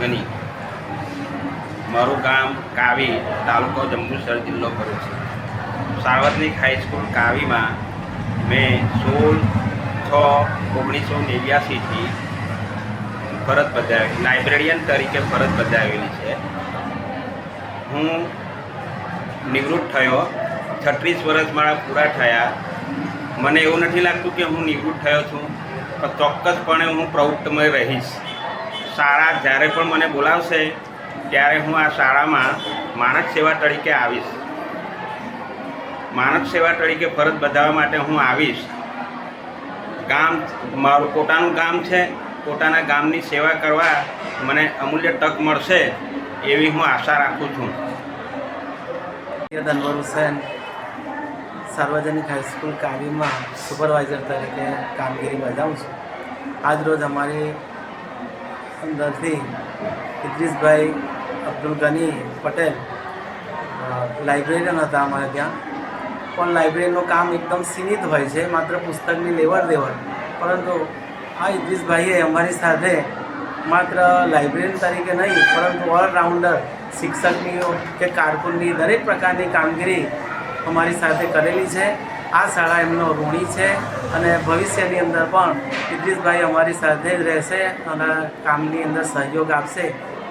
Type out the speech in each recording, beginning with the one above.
ગની મારું ગામ કાવી તાલુકો જંબુસર જિલ્લો ભરૂચ. છે સાર્વજનિક હાઈસ્કૂલ કાવીમાં મેં સોળ છ ઓગણીસો નેવ્યાસીથી ફરજ બજાવી લાઇબ્રેરિયન તરીકે ફરજ બજાવેલી છે. હું નિવૃત્ત થયો. છત્રીસ વર્ષ મારા પૂરા થયા. મને એવું નથી લાગતું કે હું નિવૃત્ત થયો છું. પણ ચોક્કસપણે હું પ્રવૃત્તમય રહીશ. શાળા જ્યારે પણ મને બોલાવશે, ત્યારે હું આ શાળામાં માનક સેવા તરીકે આવીશ. માનક સેવા તરીકે ફરજ બધાવવા માટે હું આવીશ. ગામ, મારું પોતાનું ગામ છે, પોતાના ગામની સેવા કરવા મને અમૂલ્ય તક મળશે એવી હું આશા રાખું છું. અનવર હુસૈન સાર્વજનિક હાઈસ્કૂલ કાવીમાં સુપરવાઇઝર તરીકે કામગીરી બજાવું છું. આજ રોજ અમારી અંદરથી ઇદ્રીસભાઈ અબ્દુલ ગની પટેલ લાઇબ્રેરિયન હતા અમારે ત્યાં. પણ લાઇબ્રેરીનું કામ એકદમ સીમિત હોય છે, માત્ર પુસ્તકની લેવડ દેવડ. પરંતુ આ ઇદ્રીસભાઈએ અમારી સાથે માત્ર લાઇબ્રેરિયન તરીકે નહીં, પરંતુ ઓલરાઉન્ડર શિક્ષકની કે કારકુનની દરેક પ્રકારની કામગીરી અમારી સાથે કરેલી છે. આ શાળા એમનો ઋણી છે અને ભવિષ્યની અંદર પણ ઇદ્રીશભાઈ અમારી સાથે જ રહેશે અને કામની અંદર સહયોગ આપશે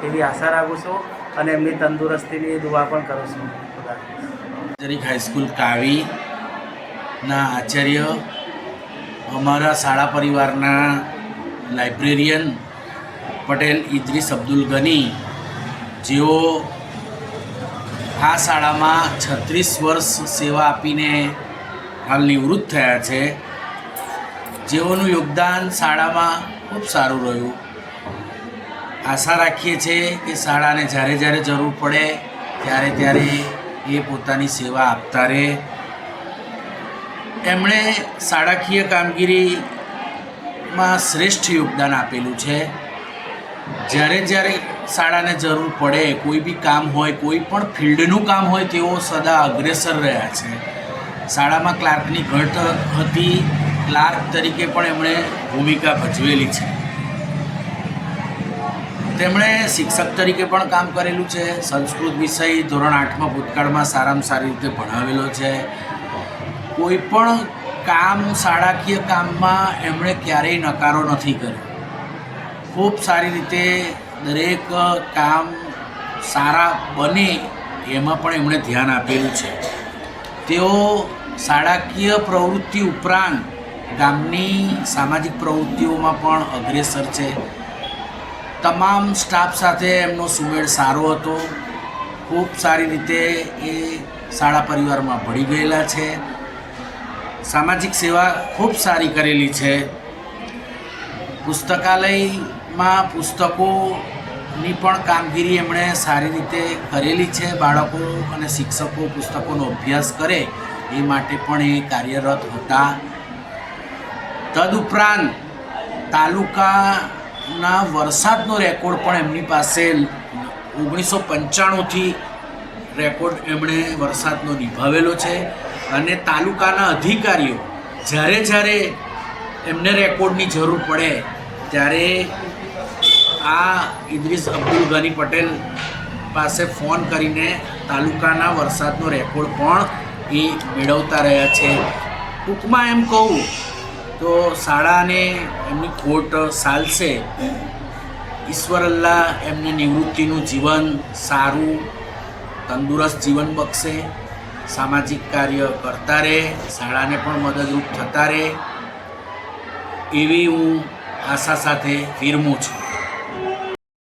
એવી આશા રાખું છું અને એમની તંદુરસ્તીની દુઆ પણ કરું છું. જરીક હાઈસ્કૂલ કાવીના આચાર્ય અમારા શાળા પરિવારના લાઇબ્રેરિયન પટેલ ઇદ્રીસ અબ્દુલ ગની, જેઓ આ શાળામાં છત્રીસ વર્ષ સેવા આપીને હાલ નિવૃત્ત થયા છે. જેઓનું યોગદાન શાળામાં ખૂબ સારું રહ્યું. આશા રાખીએ છીએ કે શાળાને જ્યારે જ્યારે જરૂર પડે ત્યારે ત્યારે એ પોતાની સેવા આપતા રહે. એમણે શાળાકીય કામગીરીમાં શ્રેષ્ઠ યોગદાન આપેલું છે. જ્યારે જ્યારે શાળાને જરૂર પડે, કોઈ બી કામ હોય, કોઈ પણ ફિલ્ડનું કામ હોય, તેઓ સદા અગ્રેસર રહ્યા છે. શાળામાં ક્લાર્કની ઘટ હતી. ક્લાર્ક તરીકે પણ એમણે ભૂમિકા ભજવેલી છે. તેમણે શિક્ષક તરીકે પણ કામ કરેલું છે. સંસ્કૃત વિષય ધોરણ આઠમાં ભૂતકાળમાં સારામાં સારી રીતે ભણાવેલો છે. કોઈ પણ કામ શાળાકીય કામમાં એમણે ક્યારેય નકારો નથી કર્યો. ખૂબ સારી રીતે દરેક કામ સારા બને એમાં પણ એમણે ધ્યાન આપેલું છે. તેઓ શાળાકીય પ્રવૃત્તિ ઉપરાંત ગામની સામાજિક પ્રવૃત્તિઓમાં પણ અગ્રેસર છે. તમામ સ્ટાફ સાથે એમનો સુમેળ સારો હતો. ખૂબ સારી રીતે એ શાળા પરિવારમાં ભળી ગયેલા છે. સામાજિક સેવા ખૂબ સારી કરેલી છે. પુસ્તકાલયમાં પુસ્તકોની પણ કામગીરી એમણે સારી રીતે કરેલી છે. બાળકો અને શિક્ષકો પુસ્તકોનો અભ્યાસ કરે એ માટે પણ એ કાર્યરત હતા. તદુપરાંત તાલુકાના વરસાદનો રેકોર્ડ પણ એમની પાસે ઓગણીસો પંચાણુંથી રેકોર્ડ એમણે વરસાદનો નિભાવેલો છે અને તાલુકાના અધિકારીઓ જ્યારે જ્યારે એમને રેકોર્ડની જરૂર પડે ત્યારે આ ઇદ્રીસ અબ્દુલ ગની પટેલ પાસે ફોન કરીને તાલુકાના વરસાદનો રેકોર્ડ પણ એ મેળવતા રહ્યા છે. ટૂંકમાં એમ કહું તો શાળાને એમની ખોટ સાલશે. ઈશ્વર અલ્લાહ એમને નિવૃત્તિનું જીવન સારું, તંદુરસ્ત જીવન બક્ષે, સામાજિક કાર્ય કરતા રહે, શાળાને પણ મદદરૂપ થતા રહે, એવી હું આશા સાથે વિરમું છું.